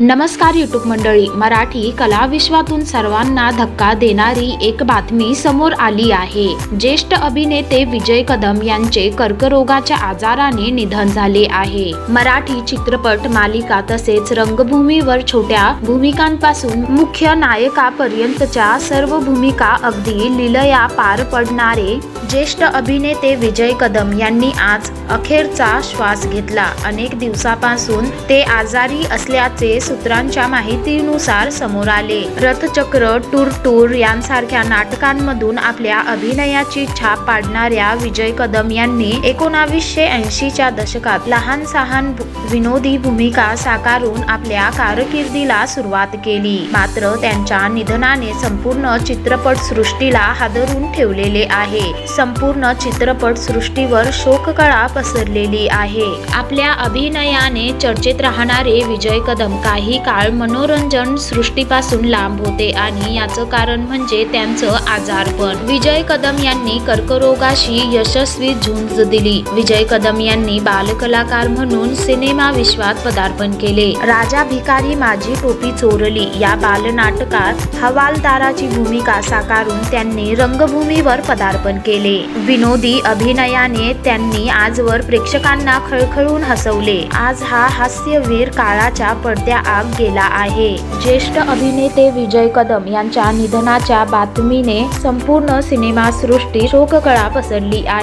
नमस्कार युट्यूब मंडळी मराठी कला विश्वातून सर्वांना धक्का देणारी एक बातमी समोर आली आहे. ज्येष्ठ अभिनेते विजय कदम यांचे कर्करोगाच्या आजाराने निधन झाले आहे. मराठी चित्रपट मालिका तसेच रंगभूमीवर छोट्या भूमिकांपासून मुख्य नायकापर्यंतच्या सर्व भूमिका अगदी लिलया पार पडणारे ज्येष्ठ अभिनेते विजय कदम यांनी आज अखेरचा श्वास घेतला. अनेक दिवसापासून ते आजारी असल्याचे सूत्रांच्या माहितीनुसार समोर आले. रथचक्र टूर टूर यांसारख्या नाटकांमधून आपल्या अभिनयाची छाप पाडणाऱ्या विजय कदम यांनी एकोणावीसशे ऐंशीच्या दशकात लहान सहान विनोदी भूमिका साकारून आपल्या कारकिर्दीला सुरुवात केली. मात्र त्यांच्या निधनाने संपूर्ण चित्रपट सृष्टीला हादरून ठेवलेले आहे. संपूर्ण चित्रपट सृष्टीवर शोककळा पसरलेली आहे. आपल्या अभिनयाने चर्चेत राहणारे विजय कदम काही काळ मनोरंजन सृष्टीपासून लांब होते आणि याचं कारण म्हणजे त्यांचं आजारपण विजय कदम यांनी कर्करोगाशी यशस्वी झुंज दिली. विजय कदम यांनी बालकलाकार म्हणून सिनेमा विश्वात पदार्पण केले. राजा भिकारी माझी टोपी चोरली. या बालनाटकात हवालदाराची भूमिका साकारून त्यांनी रंगभूमीवर पदार्पण केले. विनोदी अभिनयाने त्यांनी आजवर प्रेक्षकांना खळखळून हसवले. आज हा हास्यवीर काळाच्या पडद्या आग गेला आहे. ज्येष्ठ अभिनेते विजय कदम यांच्या निधनाच्या बातमीने संपूर्ण सिनेमासृष्टी शोककळा पसरली आहे.